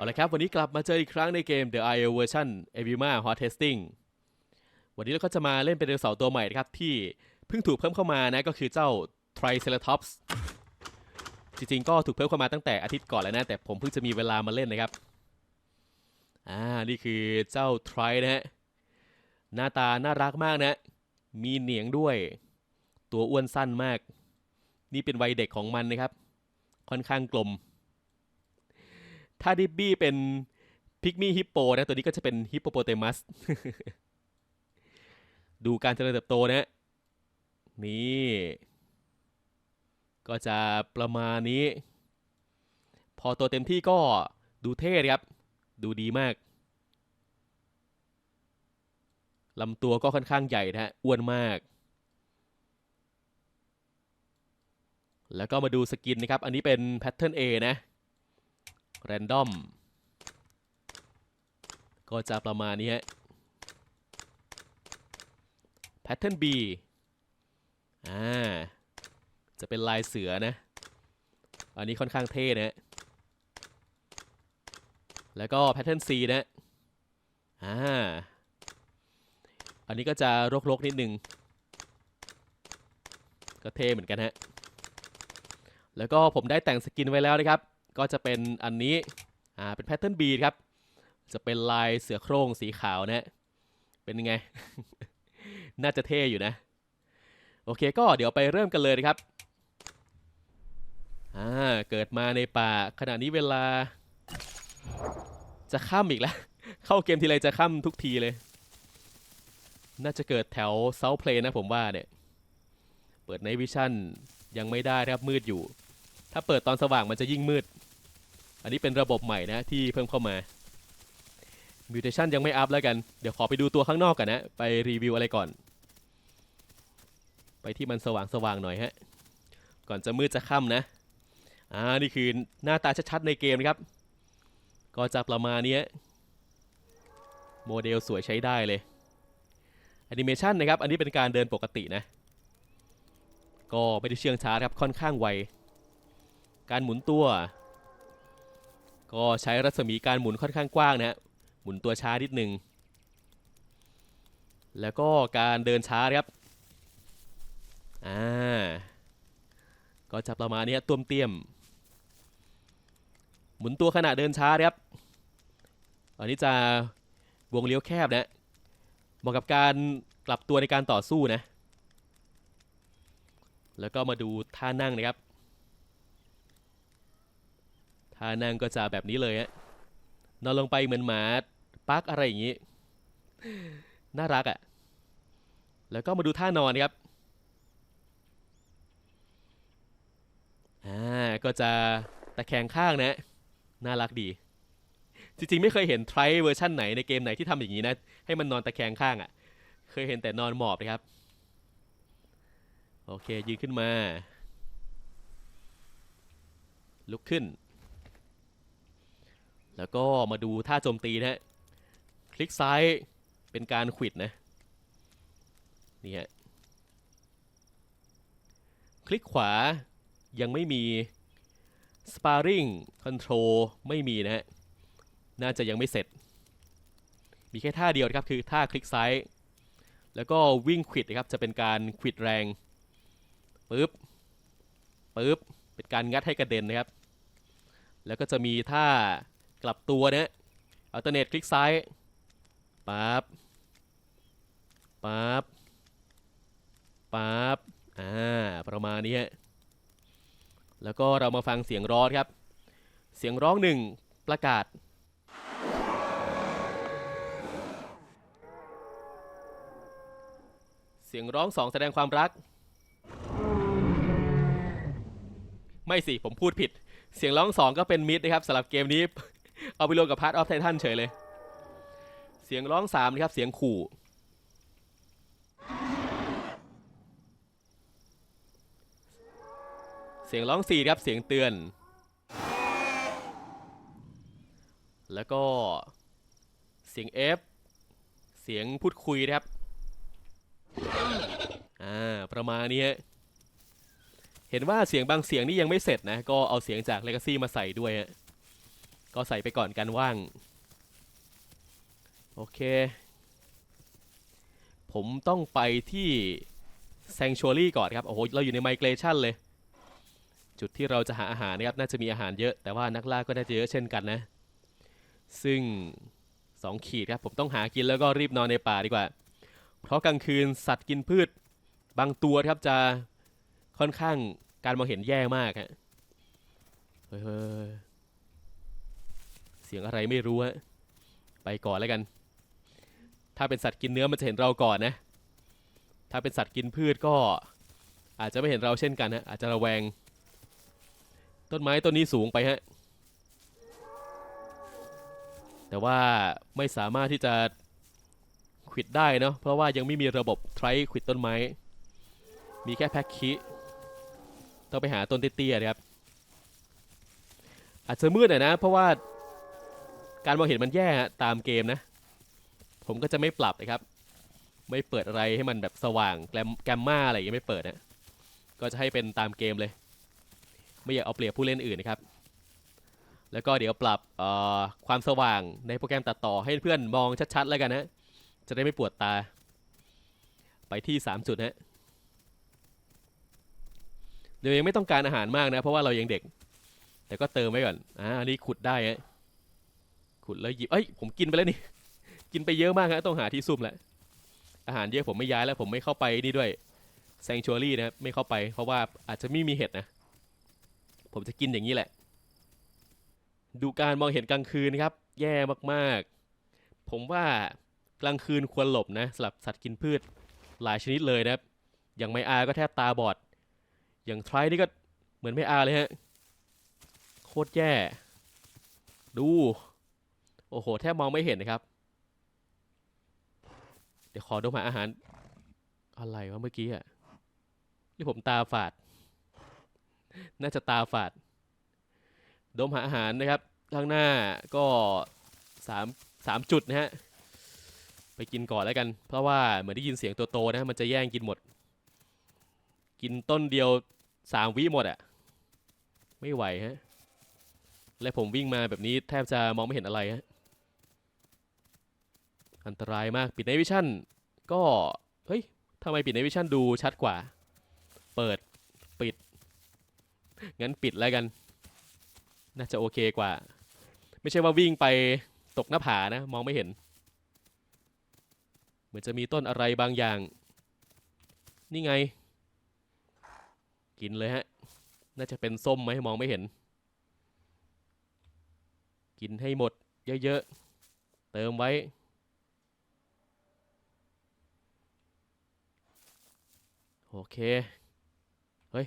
เอาละครับ วันนี้กลับมาเจออีกครั้งในเกม The IO Version Evima Hot Testing วันนี้เราก็จะมาเล่นเป็นไดโนเสาร์ตัวใหม่นะครับ ที่เพิ่งถูกเพิ่มเข้ามานะก็คือเจ้า Triceratops จริงๆ ก็ถูกเพิ่มเข้ามาตั้งแต่อาทิตย์ก่อนแล้วนะ แต่ผมเพิ่งจะมีเวลามาเล่นนะครับ อ่า นี่คือเจ้า Tri นะฮะ หน้าตาน่ารักมากนะ มีเหนียงด้วย ตัวอ้วนสั้นมาก นี่เป็นวัยเด็กของมันนะครับ ค่อนข้างกลม ถ้าดิบบี้เป็นพิกมี่ฮิปโปนะตัวนี้ก็จะเป็นฮิปโปโปเตมัส ดูการเจริญเติบโตนะ นี่ ก็จะประมาณนี้ พอโตเต็มที่ก็ดูเท่ครับ ดูดีมากลำตัวก็ค่อนข้างใหญ่นะฮะ อ้วนมาก แล้วก็มาดูสกินนะครับ อันนี้เป็นแพทเทิร์น A นะ แรนดอม ก็จะประมาณนี้ฮะ แพทเทิร์น B อ่า จะเป็นลายเสือนะ อันนี้ค่อนข้างเท่นะ แล้วก็แพทเทิร์น C นะ อ่า อันนี้ก็จะรกๆนิดนึง ก็เท่เหมือนกันฮะ แล้วก็ผมได้แต่งสกินไว้แล้วนะครับ ก็จะเป็นอันนี้อ่าเป็นแพทเทิร์น B ครับ จะเป็นลายเสือโคร่งสีขาวนะเป็นยังไง น่าจะเท่อยู่นะ โอเคก็เดี๋ยวไปเริ่มกันเลยนะครับอ่าเกิดมาในป่าขณะนี้เวลา จะข้ามอีกแล้ว เข้าเกมทีไรจะข้ามทุกทีเลย น่าจะเกิดแถวเซาเพลนะผมว่าเนี่ย เปิดในวิชั่นยังไม่ได้ครับมืดอยู่ ถ้าเปิดตอนสว่างมันจะยิ่งมืด อันนี้เป็นระบบใหม่นะที่เพิ่มเข้ามามิวเทชันยังไม่อัพแล้วกัน เดี๋ยวขอไปดูตัวข้างนอกกันนะ ไปรีวิวอะไรก่อน ไปที่มันสว่างสว่างๆหน่อยฮะ ก่อนจะมืดจะค่ำนะ อ่า นี่คือหน้าตาชัดๆในเกมนะครับ ก็จะประมาณนี้โมเดลสวยใช้ได้เลยแอนิเมชันนะครับ อันนี้เป็นการเดินปกตินะ ก็ไม่ได้เชื่องช้าครับ ค่อนข้างไว การหมุนตัว ก็ใช้รัศมีการหมุนค่อนข้างกว้างนะฮะหมุนตัวช้านิดนึง แล้วก็การเดินช้าครับอ่าก็จะประมาณนี้ต้วมเตี้ยม หมุนตัวขณะเดินช้าครับอันนี้จะวงเลี้ยวแคบนะเหมาะกับการกลับตัวในการต่อสู้นะ แล้วก็มาดูท่านั่งนะครับ ท่านั่งก็จะแบบนี้เลยฮะนอนลงไปเหมือนหมาปักอะไรอย่างนี้ น่ารักอะ่ะ แล้วก็มาดูท่านอนครับ อ่า ก็จะตะแคงข้างนะ น่ารักดี จริงๆ ไม่เคยเห็นไทรเวอร์ชั่นไหนในเกมไหนที่ทำอย่างนี้นะ ให้มันนอนตะแคงข้างอะ่ะ เคยเห็นแต่นอนหมอบนะครับ โอเค ยืนขึ้นมา ลุกขึ้น แล้วก็มาดูท่าโจมตีนะฮะ คลิกซ้ายเป็นการขวิดนะ นี่ฮะ คลิกขวายังไม่มี sparring control ไม่มีนะฮะ น่าจะยังไม่เสร็จ มีแค่ท่าเดียวนะครับ คือท่าคลิกซ้าย แล้วก็วิ่งขวิดนะครับ จะเป็นการขวิดแรงปึ๊บปึ๊บเป็นการงัดให้กระเด็นนะครับ แล้วก็จะมีท่า กลับตัวนะอัลเทอร์เนทคลิกซ้ายปั๊บปั๊บปั๊บอ่าประมาณนี้ฮะแล้วก็เรามาฟังเสียงร้องครับ เสียงร้องหนึ่งประกาศ เสียงร้องสองแสดงความรัก ไม่สิ ผมพูดผิด เสียงร้องสองก็เป็นมิดนะครับสำหรับเกมนี้ เอาไปรวมกับพาร์ทออฟไททันเฉยเลย เสียงร้องสามนะครับ เสียงขู่ เสียงร้องสี่ครับ เสียงเตือน แล้วก็เสียง F เสียงพูดคุยนะครับ อ่า ประมาณนี้เห็นว่าเสียงบางเสียงนี่ยังไม่เสร็จนะ ก็เอาเสียงจาก Legacy มาใส่ด้วยฮะ ก็ใส่ไปก่อนกันว่าง โอเค ผมต้องไปที่ Sanctuary ก่อนครับ โอ้โห เราอยู่ใน Migration เลย จุดที่เราจะหาอาหารนะครับ น่าจะมีอาหารเยอะ แต่ว่านักล่าก็น่าจะเยอะเช่นกันนะ ซึ่ง 2 ขีดครับ ผมต้องหากินแล้วก็รีบนอนในป่าดีกว่า เพราะกลางคืนสัตว์กินพืช บางตัวครับจะค่อนข้างการมองเห็นแย่มากฮะเฮ้ย สียงอะไรไม่รู้ฮะไปก่อนแล้วกัน ถ้าเป็นสัตว์กินเนื้อมันจะเห็นเราก่อนนะ ถ้าเป็นสัตว์กินพืชก็ อาจจะไม่เห็นเราเช่นกันฮะอาจจะระแวง ต้นไม้ต้นนี้สูงไปฮะแต่ว่าไม่สามารถที่จะขิดได้เนาะเพราะว่ายังไม่มีระบบไทรขิดต้นไม้ มีแค่แพ็คคิต้องไปหาต้นเตี้ยๆนะครับอาจจะมืดหน่อยนะ เพราะว่า การมองเห็นมันแย่ตามเกมนะ ผมก็จะไม่ปรับนะครับ ไม่เปิดอะไรให้มันแบบสว่างแกรมแกมมาอะไรอย่างเงี้ยไม่เปิดนะก็จะให้เป็นตามเกมเลย ไม่อยากเอาเปรียบผู้เล่นอื่นนะครับ แล้วก็เดี๋ยวปรับความสว่างในโปรแกรมตัดต่อให้เพื่อนมองชัดๆแล้วกันนะ จะได้ไม่ปวดตา ไปที่ 3 จุดนะเดี๋ยวยังไม่ต้องการอาหารมากนะ เพราะว่าเรายังเด็ก แต่ก็เติมไว้ก่อนอ่าอันนี้ขุดได้ฮะ ขุดแล้วหยิบเอ้ยผมกินไปแล้วนี่ กินไปเยอะมากฮะต้องหาที่ซุ่มแล้วอาหารเยอะผมไม่ย้ายแล้วผมไม่เข้าไปนี่ด้วยแซงชัวรี่นะครับไม่เข้าไปเพราะว่าอาจจะไม่มีเห็ดนะ ผมจะกินอย่างนี้แหละ ดูการมองเห็นกลางคืนครับ แย่มากๆ ผมว่ากลางคืนควรหลบนะสำหรับสัตว์กินพืชหลายชนิดเลยนะครับ อย่างไมอาก็แทบตาบอด อย่างไทรนี่ก็เหมือนไมอาเลยฮะ โคตรแย่ ดู โอ้โห แทบมองไม่เห็นนะครับ เดี๋ยวขอดูหาอาหาร อะไรวะเมื่อกี้อะนี่ผมตาฝาด น่าจะตาฝาด ดมหาอาหารนะครับ ข้างหน้าก็สามสามจุดนะฮะ ไปกินก่อนแล้วกัน เพราะว่าเหมือนได้ยินเสียงตัวโตนะ มันจะแย่งกินหมด กินต้นเดียวสามวิหมดอะ ไม่ไหวฮะ และผมวิ่งมาแบบนี้แทบจะมองไม่เห็นอะไรฮะ อันตรายมากปิดในวิชั่นก็ เฮ้ยทำไมปิดในวิชั่นดูชัดกว่า เปิดปิด งั้นปิดแล้วกัน น่าจะโอเคกว่า ไม่ใช่ว่าวิ่งไปตกหน้าผานะ มองไม่เห็น เหมือนจะมีต้นอะไรบางอย่าง นี่ไง กินเลยฮะ น่าจะเป็นส้มไหมมองไม่เห็น กินให้หมด เยอะๆ เติมไว้ โอเค เฮ้ย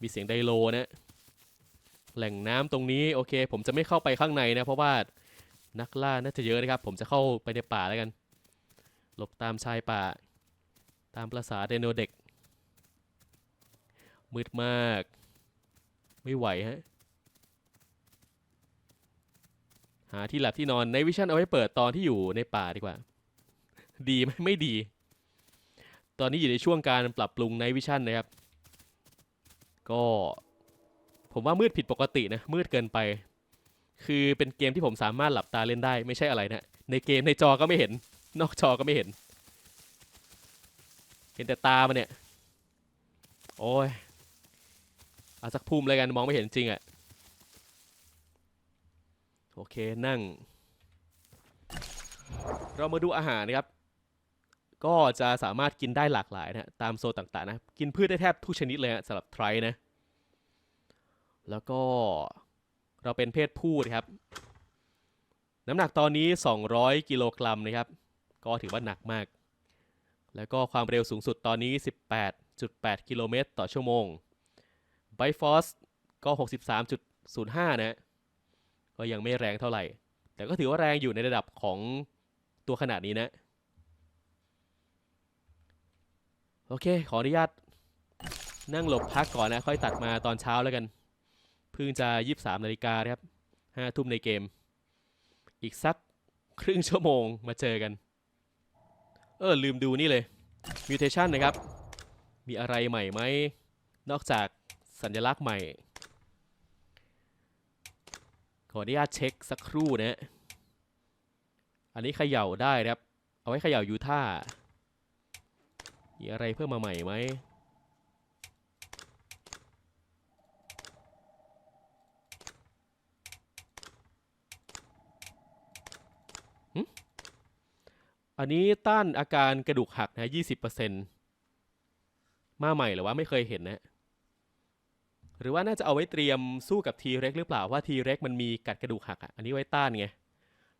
มีเสียงไดโลนะ แหล่งน้ำตรงนี้ โอเค ผมจะไม่เข้าไปข้างในนะ เพราะว่านักล่าน่าจะเยอะนะครับ ผมจะเข้าไปในป่าแล้วกัน หลบตามชายป่า ตามประษาไดโนเด็ก มืดมาก ไม่ไหวฮะหาที่หลับที่นอนในวิชั่นเอาไว้เปิดตอนที่อยู่ในป่าดีกว่า ดีไหมไม่ดี ตอนนี้อยู่ในช่วงการปรับปรุงในวิชั่นนะครับ ก็ผมว่ามืดผิดปกตินะ มืดเกินไป คือเป็นเกมที่ผมสามารถหลับตาเล่นได้ไม่ใช่อะไรนะ ในเกมในจอก็ไม่เห็น นอกจอก็ไม่เห็น เห็นแต่ตามันเนี่ย โอ้ยเอาสักพุ่มเลยกันมองไม่เห็นจริงอะ่ะโอเคนั่ง เรามาดูอาหารนะครับ ก็จะสามารถกินได้หลากหลายนะตามโซนต่างๆนะกินพืชได้แทบทุกชนิดเลยฮะสำหรับไทรนะแล้วก็เราเป็นเพศผู้นะครับ น้ำหนักตอนนี้ 200 กิโลกรัมนะครับ ก็ถือว่าหนักมาก แล้วก็ความเร็วสูงสุดตอนนี้ 18.8 กิโลเมตรต่อชั่วโมงไบฟอสก็ 63.05 นะ ก็ยังไม่แรงเท่าไหร่ แต่ก็ถือว่าแรงอยู่ในระดับของตัวขนาดนี้นะ โอเค ขออนุญาตนั่งหลบพักก่อนนะ ค่อยตัดมาตอนเช้าแล้วกัน เพิ่งจะ23นาฬิกาครับ5ทุ่มในเกม อีกสักครึ่งชั่วโมงมาเจอกัน เออ ลืมดูนี่เลย Mutation นะครับ มีอะไรใหม่ไหม นอกจากสัญลักษณ์ใหม่ ขออนุญาตเช็คสักครู่นะฮะอันนี้เขย่าได้ครับ เอาไว้เขย่ายูท่า มีอะไรเพิ่มมาใหม่ไหมอันนี้ต้านอาการกระดูกหักนะยี่สิบเปอร์เซ็นมาใหม่หรือว่าไม่เคยเห็นนะ หรือว่าน่าจะเอาไว้เตรียมสู้กับทีเร็กหรือเปล่าว่าทีเร็กมันมีกัดกระดูกหักอะ อันนี้ไว้ต้านไง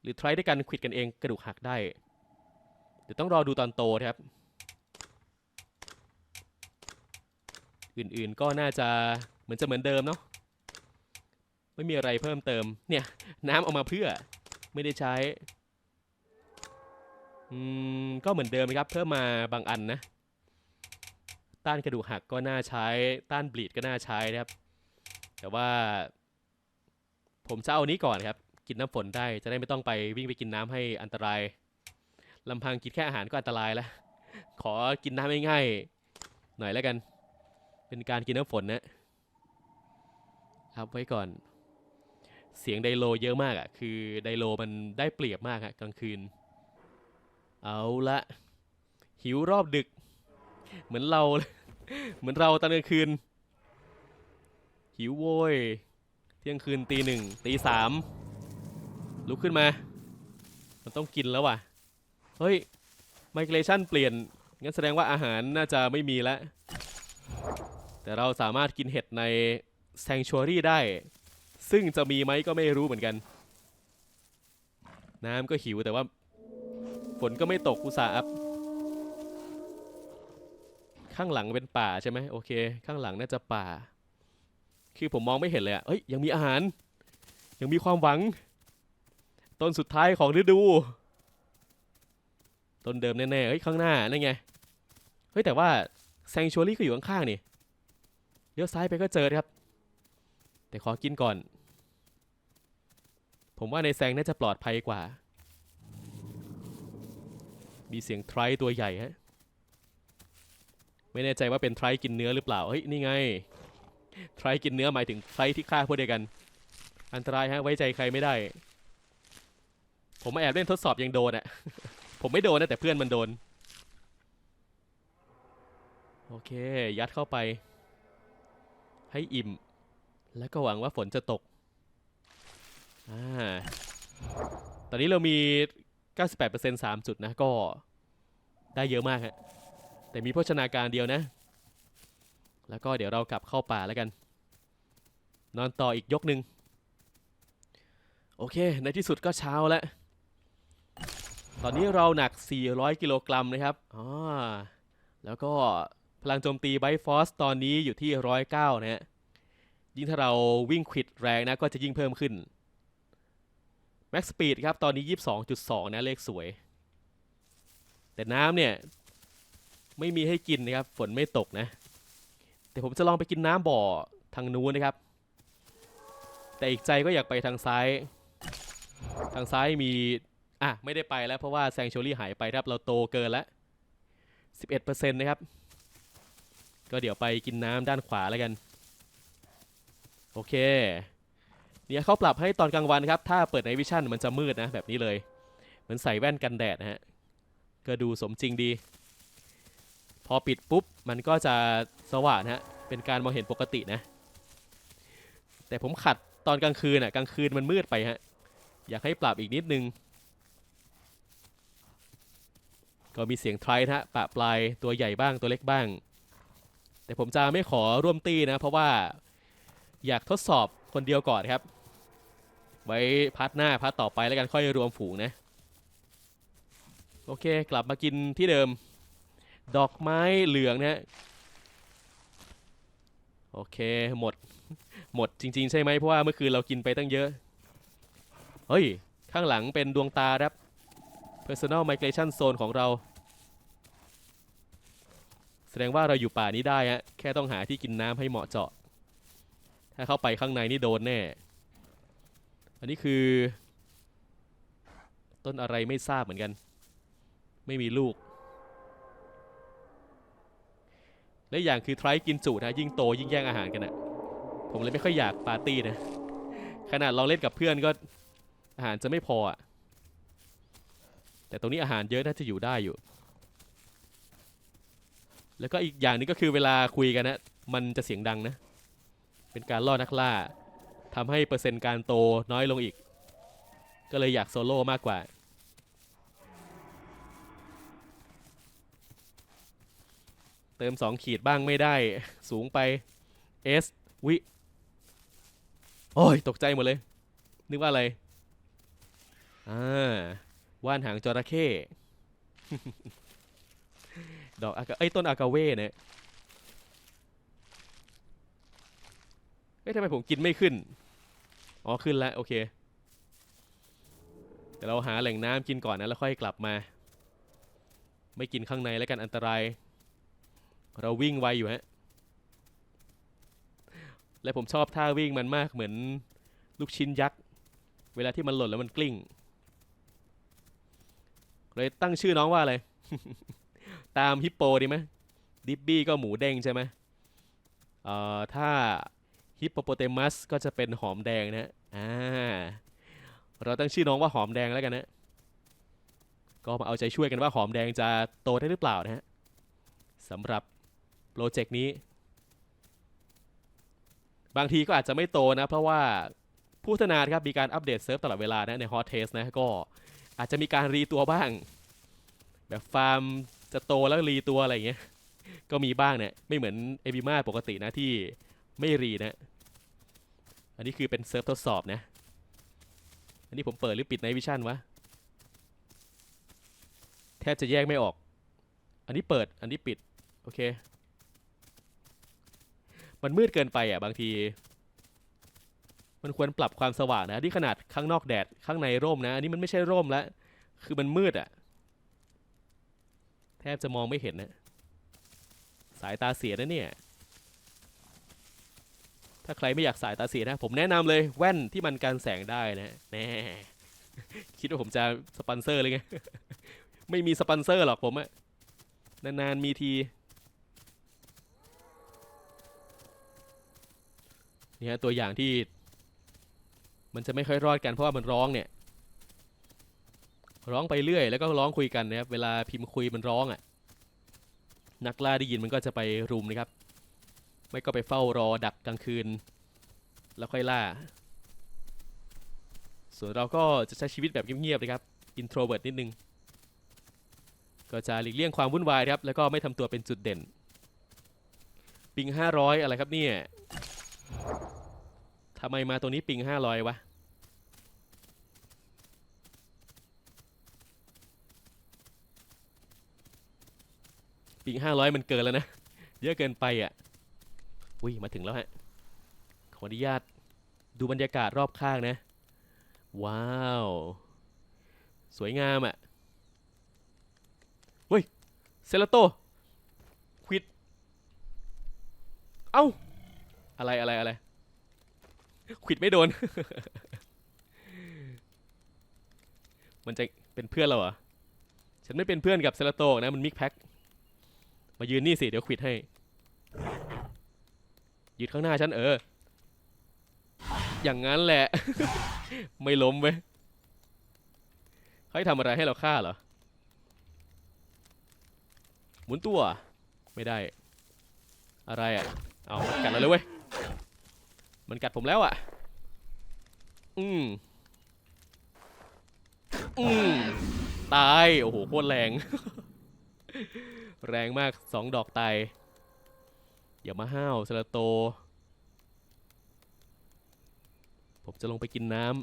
หรือทรด้วยกันควิดกันเองกระดูกหักได้ เดี๋ยวต้องรอดูตอนโตครับ อื่นๆก็น่าจะเหมือนจะเหมือนเดิมเนาะไม่มีอะไรเพิ่มเติมเนี่ยน้ำเอามาเพื่อไม่ได้ใช้อืมก็เหมือนเดิมนะครับเพิ่มมาบางอันนะ ต้านกระดูกหักก็น่าใช้ ต้านบลีดก็น่าใช้นะครับ แต่ว่า ผมจะเอานี้ก่อนครับ กินน้ำฝนได้จะได้ไม่ต้องไปวิ่งไปกินน้ำให้อันตรายลำพังกินแค่อาหารก็อันตรายแล้ว ขอกินน้ำง่ายๆหน่อยแล้วกัน เป็นการกินน้ำฝนนะอัพไว้ก่อน เสียงไดโลเยอะมากอะ่ะ คือไดโลมันได้เปรียบมากอะกลางคืน เอาละหิวรอบดึก เหมือนเราเลยเหมือนเราตอนกลางคืน หิวโว้ย เที่ยงคืนตีหนึ่งตีสามลุกขึ้นมา มันต้องกินแล้วว่ะ เฮ้ย ไมเกรชันเปลี่ยน งั้นแสดงว่าอาหารน่าจะไม่มีแล้ว แต่เราสามารถกินเห็ดใน Sanctuary ได้ ซึ่งจะมีไหมก็ไม่รู้เหมือนกัน น้ำก็หิวแต่ว่า ฝนก็ไม่ตกอุตส่าห์อัพข้างหลังเป็นป่าใช่ไหมโอเค ข้างหลังน่าจะป่า คือผมมองไม่เห็นเลยอะเอ้ยยังมีอาหาร ยังมีความหวัง ต้นสุดท้ายของฤดู ต้นเดิมแน่ๆเฮ้ยข้างหน้านั่นไง เฮ้ยแต่ว่าแซงชัวรี่ก็อยู่ข้างๆนี่ เลี้ยวซ้ายไปก็เจอครับ แต่ขอกินก่อน ผมว่าในแซงน่าจะปลอดภัยกว่า มีเสียงไทรตัวใหญ่ฮะไม่แน่ใจว่าเป็นไทรกินเนื้อหรือเปล่า เฮ้ย นี่ไง ไทรกินเนื้อหมายถึงไทรที่ฆ่าพวกเดียวกัน อันตรายฮะ ไว้ใจใครไม่ได้ ผมมาแอบเล่นทดสอบยังโดนอะผมไม่โดนนะแต่เพื่อนมันโดน โอเค ยัดเข้าไป ให้อิ่ม แล้วก็หวังว่าฝนจะตกอ่าตอนนี้เรามี 98% 3 จุดนะก็ได้เยอะมากฮะแต่มีโภชนาการเดียวนะ แล้วก็เดี๋ยวเรากลับเข้าป่าแล้วกัน นอนต่ออีกยกหนึ่งโอเค ในที่สุดก็เช้าแล้ว ตอนนี้เราหนัก 400 กิโลกรัมนะครับอ๋อแล้วก็ พลังโจมตีไบฟอสตอนนี้อยู่ที่109นะฮะยิ่งถ้าเราวิ่งควิดแรงนะก็จะยิ่งเพิ่มขึ้น Max Speed ครับ ตอนนี้ 22.2 นะ เลขสวย แต่น้ำเนี่ย ไม่มีให้กินนะครับ ฝนไม่ตกนะ แต่ผมจะลองไปกินน้ำบ่อทางนู้นนะครับ แต่อีกใจก็อยากไปทางซ้าย ทางซ้ายมี อะ ไม่ได้ไปแล้วเพราะว่าแซงโชลี่หายไปครับ เราโตเกินแล้ว 11%นะครับ ก็เดี๋ยวไปกินน้ำด้านขวาแล้วกัน โอเคเนี่ยเขาปรับให้ตอนกลางวันครับ ถ้าเปิดในวิชั่นมันจะมืดนะ แบบนี้เลยเหมือนใส่แว่นกันแดดนะฮะ ก็ดูสมจริงดี พอปิดปุ๊บ มันก็จะสว่างนะฮะ เป็นการมองเห็นปกตินะ แต่ผมขัดตอนกลางคืนอะ กลางคืนมันมืดไปฮะ อยากให้ปรับอีกนิดนึง ก็มีเสียงไทรนะฮะ ปะปลายตัวใหญ่บ้างตัวเล็กบ้าง แต่ผมจะไม่ขอร่วมตีนะ เพราะว่าอยากทดสอบคนเดียวก่อนครับ ไว้พัดหน้าพัดต่อไปแล้วกันค่อยรวมฝูงนะ โอเคกลับมากินที่เดิม ดอกไม้เหลืองนะฮะโอเคหมด หมดจริง ๆ ใช่ไหมเพราะว่าเมื่อคืนเรากินไปตั้งเยอะ เฮ้ย ข้างหลังเป็นดวงตาครับ Personal Migration Zone ของเรา แสดงว่าเราอยู่ป่านี้ได้ฮะแค่ต้องหาที่กินน้ำให้เหมาะเจาะ ถ้าเข้าไปข้างในนี่โดนแน่ อันนี้คือ ต้นอะไรไม่ทราบเหมือนกัน ไม่มีลูก และอย่างคือไทรกินจุนะยิ่งโตยิ่งแย่งอาหารกันอะผมเลยไม่ค่อยอยากปาร์ตี้นะ ขนาดลองเล่นกับเพื่อนก็อาหารจะไม่พออะแต่ตรงนี้อาหารเยอะน่าจะอยู่ได้อยู่ แล้วก็อีกอย่างนึงก็คือเวลาคุยกันนะ มันจะเสียงดังนะ เป็นการล่อนักล่าทำให้เปอร์เซ็นต์การโตน้อยลงอีก ก็เลยอยากโซโล่มากกว่า เติม 2 ขีดบ้างไม่ได้ สูงไป S วิ โอ้ย ตกใจหมดเลย นึกว่าอะไร อ่า ว่านหางจระเข้ ดอกอากาเอ้ยต้นอากาเว่เนี่ยเอ้ยทำไมผมกินไม่ขึ้น อ๋อขึ้นแล้วโอเค แต่เราหาแหล่งน้ำกินก่อนนะแล้วค่อยกลับมา ไม่กินข้างในแล้วกันอันตราย เราวิ่งไวอยู่ฮะ และผมชอบท่าวิ่งมันมากเหมือนลูกชิ้นยักษ์ เวลาที่มันหล่นแล้วมันกลิ้ง เลยตั้งชื่อน้องว่าอะไร ตามฮิปโปดีไหมดิบบี้ก็หมูเด้งใช่ไหมเอ่อถ้าฮิปโปโปเตมัสก็จะเป็นหอมแดงนะฮะอ่าเราตั้งชื่อน้องว่าหอมแดงแล้วกันนะก็มาเอาใจช่วยกันว่าหอมแดงจะโตได้หรือเปล่านะฮะสำหรับโปรเจกต์นี้ บางทีก็อาจจะไม่โตนะ เพราะว่าผู้พัฒนาครับมีการอัปเดตเซิร์ฟตลอดเวลานะใน Hot Test นะก็อาจจะมีการรีตัวบ้าง แบบฟาร์ม จะโตแล้วรีตัวอะไรอย่างเงี้ย ก็มีบ้างเนี่ย ไม่เหมือนเอบิมาปกตินะที่ไม่รีนะ อันนี้คือเป็นเซิร์ฟทดสอบนะ อันนี้ผมเปิดหรือปิดในวิชั่นวะ แทบจะแยกไม่ออก อันนี้เปิด อันนี้ปิด โอเค มันมืดเกินไปอะบางที มันควรปรับความสว่างนะที่ขนาดข้างนอกแดดข้างในร่มนะ อันนี้มันไม่ใช่ร่มแล้ว คือมันมืดอะ แทบจะมองไม่เห็นนะสายตาเสียนะเนี่ย ถ้าใครไม่อยากสายตาเสียนะ ผมแนะนำเลยแว่นที่มันกันแสงได้นะแน่คิดว่าผมจะสปอนเซอร์เลยไง ไม่มีสปอนเซอร์หรอกผมอะนานๆมีทีเนี่ฮะตัวอย่างที่ มันจะไม่ค่อยรอดกันเพราะว่ามันร้องเนี่ย ร้องไปเรื่อย แล้วก็ร้องคุยกันนะครับ เวลาพิมพ์คุยมันร้องอะ่ะ นักล่าได้ยินมันก็จะไปรุมนะครับ ไม่ก็ไปเฝ้ารอดักกลางคืน แล้วค่อยล่า ส่วนเราก็จะใช้ชีวิตแบบเงียบๆนะครับ อินโทรเวิร์ดนิดนึง ก็จะหลีกเลี่ยงความวุ่นวายครับ แล้วก็ไม่ทำตัวเป็นจุดเด่น ปิง 500 อะไรครับเนี่ยทำไมมาตัวนี้ปิง 500 วะ ปิง500มันเกินแล้วนะ เยอะเกินไปอะ อุ้ยมาถึงแล้วฮะ ขออนุญาตดูบรรยากาศรอบข้างนะ ว้าว สวยงามอะเฮ้ย เซลาโตควิด เอ้า อะไรอะไรอะไรควิดไม่โดน มันจะเป็นเพื่อนเราเหรอ ฉันไม่เป็นเพื่อนกับเซลาโตนะ มันมิกแพ็ค มายืนนี่สิ เดี๋ยวควิดให้ ยืนข้างหน้าฉันเออ อย่างนั้นแหละ ไม่ล้มเว้ยเขาให้ทำอะไรให้เราฆ่าเหรอ หมุนตัว ไม่ได้ อะไรอะ เอามันกัดเราเลยเว้ย มันกัดผมแล้วอะ อืม อืม ตาย โอ้โห โคตรแรง แรงมากสองดอกตายอย่ามาห้าวสลาโต ผมจะลงไปกินน้ำ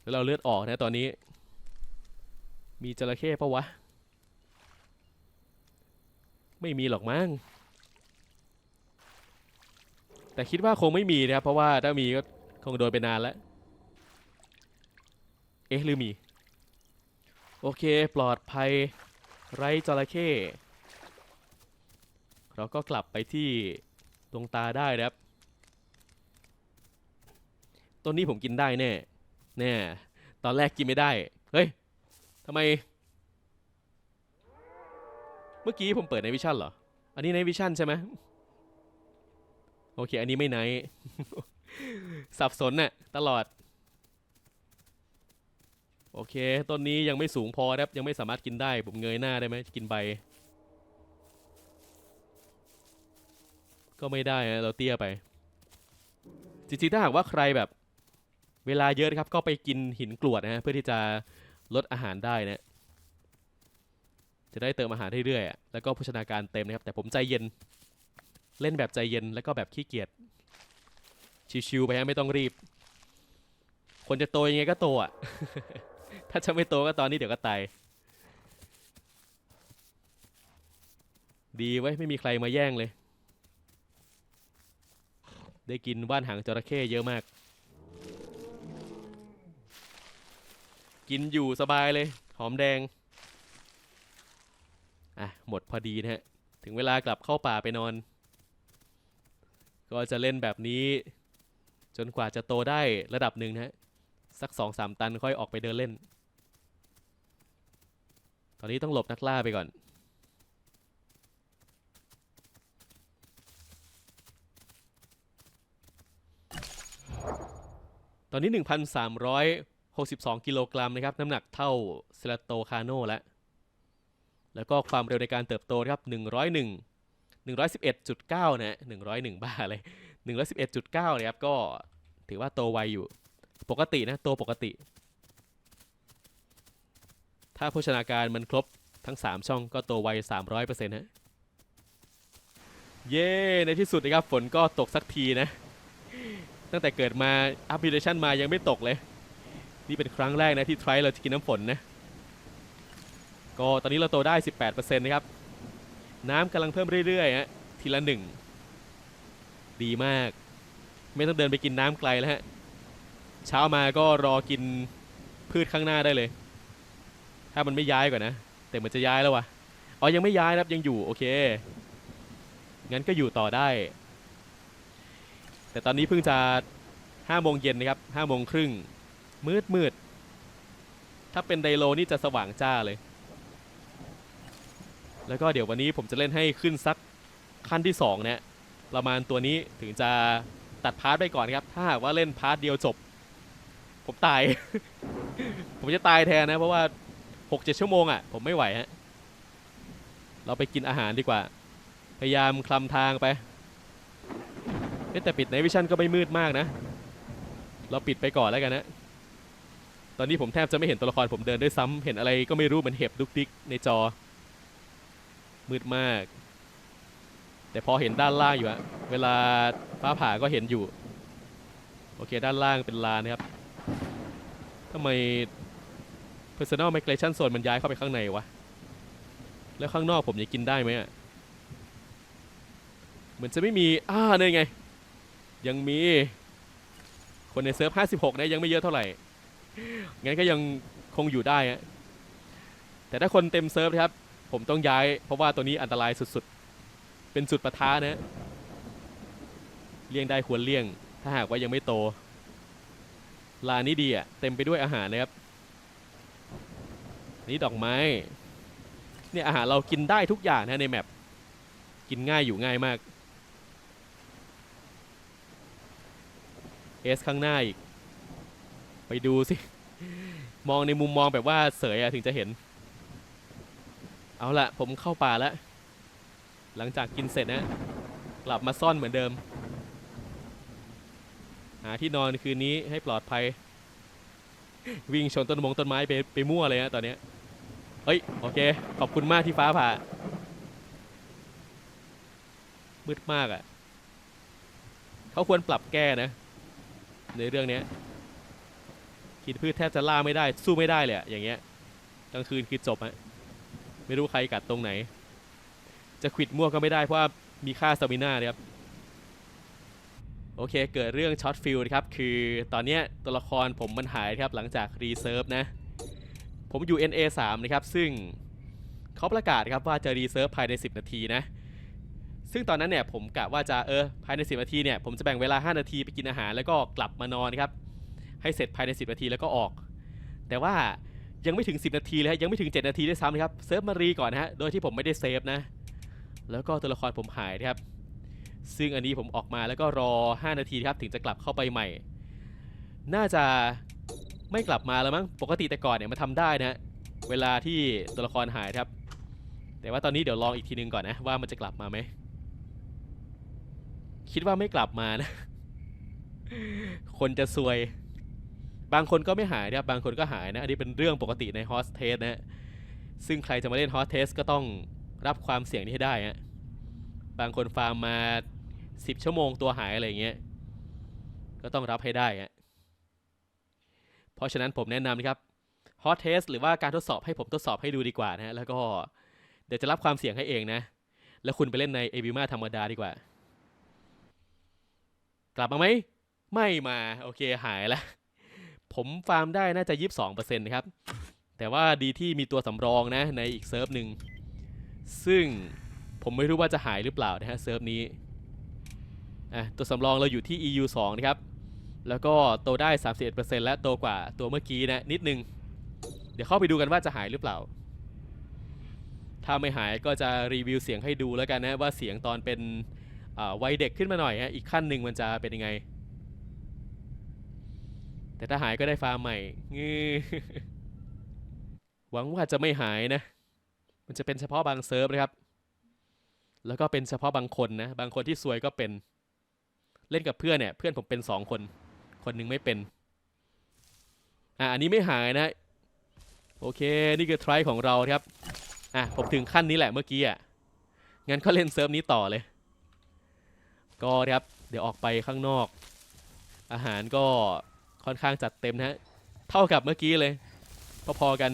แล้วเราเลือดออกนะตอนนี้ มีจระเข้ปะวะ ไม่มีหรอกมั้งแต่คิดว่าคงไม่มีนะครับ เพราะว่าถ้ามีก็คงโดนไปนานแล้ว เอ๊ะหรือมี โอเค ปลอดภัย ไร้จระเข้เราก็กลับไปที่ดวงตาได้นะครับต้นนี้ผมกินได้แน่ แน่ ตอนแรกกินไม่ได้ เฮ้ยทำไม เมื่อกี้ผมเปิดในวิชั่นเหรอ อันนี้ในวิชั่นใช่ไหมโอเค อันนี้ไม่ไนสับสนน่ะตลอด โอเค ต้นนี้ยังไม่สูงพอครับ ยังไม่สามารถกินได้ ผมเงยหน้าได้ไหมกินใบ ก็ไม่ได้นะเราเตี้ยไป จริงๆ ถ้าหากว่าใครแบบ เวลาเยอะครับ ก็ไปกินหินกรวดนะฮะ เพื่อที่จะลดอาหารได้นะ จะได้เติมอาหารเรื่อยๆ แล้วก็โภชนาการเต็มนะครับ แต่ผมใจเย็น เล่นแบบใจเย็น แล้วก็แบบขี้เกียจ ชิวๆไปฮะ ไม่ต้องรีบ คนจะโตยังไงก็โตอะ ถ้าจะไม่โตก็ตอนนี้เดี๋ยวก็ตาย ดีไว้ไม่มีใครมาแย่งเลย ได้กินว่านหางจระเข้เยอะมาก กินอยู่สบายเลย หอมแดง อะ หมดพอดีนะฮะ ถึงเวลากลับเข้าป่าไปนอน ก็จะเล่นแบบนี้ จนกว่าจะโตได้ระดับหนึ่งนะฮะสักสองสามตันค่อยออกไปเดินเล่น ตอนนี้ต้องหลบนักล่าไปก่อน ตอนนี้ 1,362 กิโลกรัมนะครับ น้ำหนักเท่าเซลโตคาโนแล้ว แล้วก็ความเร็วในการเติบโตนะครับ 101 111.9นะฮะ101 บ้าเลย 111.9นะครับ ก็ถือว่าโตไวอยู่ ปกตินะ โตปกติ ถ้าโภชนาการมันครบทั้ง 3 ช่องก็โตไว 300%นะเย้ ในที่สุดนะครับ ฝนก็ตกสักทีนะ ตั้งแต่เกิดมาอัพ i ิเ a ชันมายังไม่ตกเลย นี่เป็นครั้งแรกนะที่ไทรเราจะกินน้ำฝนนะ ก็ตอนนี้เราโตได้ 18%นะครับ น้ำกำลังเพิ่มเรื่อยๆฮะทีละหนึ่ง ดีมาก ไม่ต้องเดินไปกินน้ำไกลแล้วฮะ เช้ามาก็รอกินพืชข้างหน้าได้เลย ถ้ามันไม่ย้ายก่อนนะ แต่เหมันจะย้ายแล้ววะอ๋อยังไม่ย้ายนะครับยังอยู่โอเค งั้นก็อยู่ต่อได้ แต่ตอนนี้เพิ่งจะห้าโมงเย็นนะครับห้าโมงครึ่งมืดมืดถ้าเป็นไดโลนี่จะสว่างจ้าเลย แล้วก็เดี๋ยววันนี้ผมจะเล่นให้ขึ้นสักขั้นที่2เนี่ยประมาณตัวนี้ถึงจะตัดพาร์ทไปก่อนครับ ถ้าหากว่าเล่นพาร์ทเดียวจบ ผมตาย ผมจะตายแทนนะ เพราะว่า 6-7ชั่วโมงอะ่ะผมไม่ไหวฮะเราไปกินอาหารดีกว่า พยายามคลำทางไปแต่ปิดในวิชั่นก็ไม่มืดมากนะ เราปิดไปก่อนแล้วกันนะ ตอนนี้ผมแทบจะไม่เห็นตัวละครผมเดินด้วยซ้ำเห็นอะไรก็ไม่รู้เหมือนเห็บดุกดิกในจอ มืดมาก แต่พอเห็นด้านล่างอยู่อะเวลาฟ้าผ่าก็เห็นอยู่ โอเคด้านล่างเป็นลานนะครับทำไม personal migration zone มันย้ายเข้าไปข้างในวะ แล้วข้างนอกผมจะกินได้ไหมอะ เหมือนจะไม่มี อ่าเนี่ยไง ยังมี คนในเซิร์ฟ 56 นะยังไม่เยอะเท่าไหร่ งั้นก็ยังคงอยู่ได้ฮะแต่ถ้าคนเต็มเซิร์ฟนะครับ ผมต้องย้าย เพราะว่าตัวนี้อันตรายสุดๆ เป็นจุดปะทะนะเลี่ยงได้ควรเลี่ยง ถ้าหากว่ายังไม่โตลานนี้ดีอะ เต็มไปด้วยอาหารนะครับ นี่ดอกไม้เนี่ยอาหารเรากินได้ทุกอย่างนะในแมปกินง่ายอยู่ง่ายมากเอสข้างหน้าอีก ไปดูสิ มองในมุมมองแบบว่าเสยอะถึงจะเห็น เอาละผมเข้าป่าแล้ว หลังจากกินเสร็จนะ กลับมาซ่อนเหมือนเดิม หาที่นอนคืนนี้ให้ปลอดภัย วิ่งชนต้นมงต้นไม้ไปไปมั่วเลยนะตอนนี้ เฮ้ย โอเค ขอบคุณมากที่ฟ้าผ่า มืดมากอะ่ะ เขาควรปรับแก้นะ ในเรื่องเนี้ยกินพืชแทบจะล่าไม่ได้ สู้ไม่ได้เลยอะอย่างเงี้ย กลางคืนคือจบอะไม่รู้ใครกัดตรงไหน จะขิดมั่วก็ไม่ได้เพราะว่ามีค่าสตามิน่านะครับ โอเค เกิดเรื่องช็อตฟิลนะครับ คือตอนเนี้ยตัวละครผมมันหายครับหลังจากรีเซิร์ฟนะ ผมอยู่ NA 3นะครับ ซึ่งเขาประกาศครับว่าจะรีเซิร์ฟภายใน 10 นาทีนะ ซึ่งตอนนั้นเนี่ยผมกะว่าจะเออภายใน 10 นาทีเนี่ยผมจะแบ่งเวลา 5 นาทีไปกินอาหารแล้วก็กลับมานอนครับ ให้เสร็จภายใน 10 นาทีแล้วก็ออก แต่ว่ายังไม่ถึง 10 นาทีเลยฮะยังไม่ถึง 7 นาทีด้วยซ้ำนะครับเซิร์ฟมารีก่อนนะฮะโดยที่ผมไม่ได้เซฟนะ แล้วก็ตัวละครผมหายนะครับ ซึ่งอันนี้ผมออกมาแล้วก็รอ 5 นาทีครับถึงจะกลับเข้าไปใหม่ น่าจะ ไม่กลับมาแล้วมั้งปกติแต่ก่อนเนี่ยมันทำได้นะเวลาที่ตัวละครหายครับ แต่ว่าตอนนี้เดี๋ยวลองอีกทีนึงก่อนนะว่ามันจะกลับมาไหมคิดว่าไม่กลับมานะ คนจะซวย บางคนก็ไม่หายนะครับบางคนก็หายนะ อันนี้เป็นเรื่องปกติในฮอสเทสนะ ซึ่งใครจะมาเล่นฮอสเทสก็ต้องรับความเสี่ยงนี้ให้ได้ฮะบางคนฟาร์มมา 10 ชั่วโมงตัวหายอะไรอย่างเงี้ย ก็ต้องรับให้ได้ฮะ เพราะฉะนั้นผมแนะนำนะครับฮอตเทสหรือว่าการทดสอบให้ผมทดสอบให้ดูดีกว่านะฮะ แล้วก็เดี๋ยวจะรับความเสี่ยงให้เองนะ แล้วคุณไปเล่นในเอ i ิมาธรรมดาดีกว่า กลับมาไหม ไม่มา โอเคหายแล้ว ผมฟาร์มได้น่าจะ 22%นะครับ แต่ว่าดีที่มีตัวสำรองนะในอีกเซิร์ฟหนึ่ง ซึ่งผมไม่รู้ว่าจะหายหรือเปล่านะฮะเซิร์ฟนี้อะตัวสำรองเราอยู่ที่ EU 2 นะครับ แล้วก็โตได้ 31%และโตกว่าตัวเมื่อกี้นะนิดนึง เดี๋ยวเข้าไปดูกันว่าจะหายหรือเปล่า ถ้าไม่หายก็จะรีวิวเสียงให้ดูแล้วกันนะว่าเสียงตอนเป็นวัยเด็กขึ้นมาหน่อยฮะอีกขั้นหนึ่งมันจะเป็นยังไง แต่ถ้าหายก็ได้ฟาร์มใหม่งือหวังว่าจะไม่หายนะ มันจะเป็นเฉพาะบางเซิร์ฟนะครับ แล้วก็เป็นเฉพาะบางคนนะ บางคนที่ซวยก็เป็น เล่นกับเพื่อนเนี่ย เพื่อนผมเป็นสองคน คนหนึงไม่เป็น อะอันนี้ไม่หายนะ โอเค นี่คือทริของเราครับ อะ ผมถึงขั้นนี้แหละเมื่อกี้อะ งั้นก็เล่นเซิร์ฟนี้ต่อเลย ก็ครับ เดี๋ยวออกไปข้างนอก อาหารก็ค่อนข้างจัดเต็มนะฮะ เท่ากับเมื่อกี้เลย พอๆกัน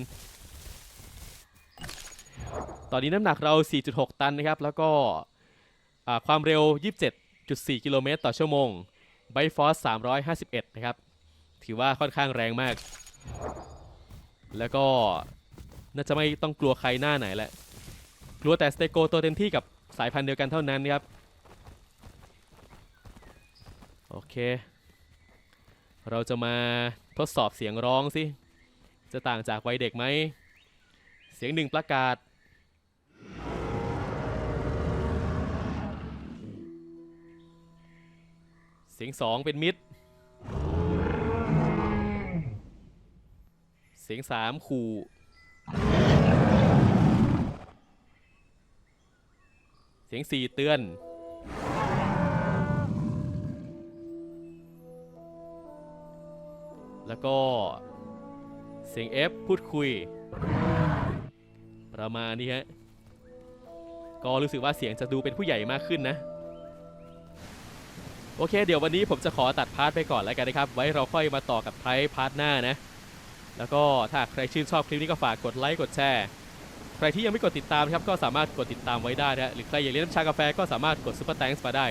ตอนนี้น้ำหนักเรา 4.6 ตันนะครับ แล้วก็ความเร็ว 27.4 กิโลเมตรต่อชั่วโมง ไบฟอส351 นะครับ ถือว่าค่อนข้างแรงมาก แล้วก็น่าจะไม่ต้องกลัวใครหน้าไหนแหละ กลัวแต่สเตโกตัวเต็มที่กับสายพันธุ์เดียวกันเท่านั้นนะครับ โอเค เราจะมาทดสอบเสียงร้องสิ จะต่างจากวัยเด็กไหม เสียงหนึ่งประกาศ เสียงสองเป็นมิด เสียงสามขู่เสียงสี่เตือน แล้วก็ เสียง F พูดคุย ประมาณนี้ฮะ ก็รู้สึกว่าเสียงจะดูเป็นผู้ใหญ่มากขึ้นนะ โอเค เดี๋ยววันนี้ผมจะขอตัดพาร์ทไปก่อนแล้วกันนะครับ ไว้เราค่อยมาต่อกับไทป์พาร์ทหน้านะ แล้วก็ถ้าใครชื่นชอบคลิปนี้ก็ฝากกดไลค์กดแชร์ใครที่ยังไม่กดติดตามครับก็สามารถกดติดตามไว้ได้นะหรือใครอยากเล่นน้ำชากาแฟก็สามารถกดซุปเปอร์แตงส์มาได้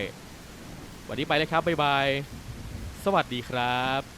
วันนี้ไปเลยครับบ๊ายบาย สวัสดีครับ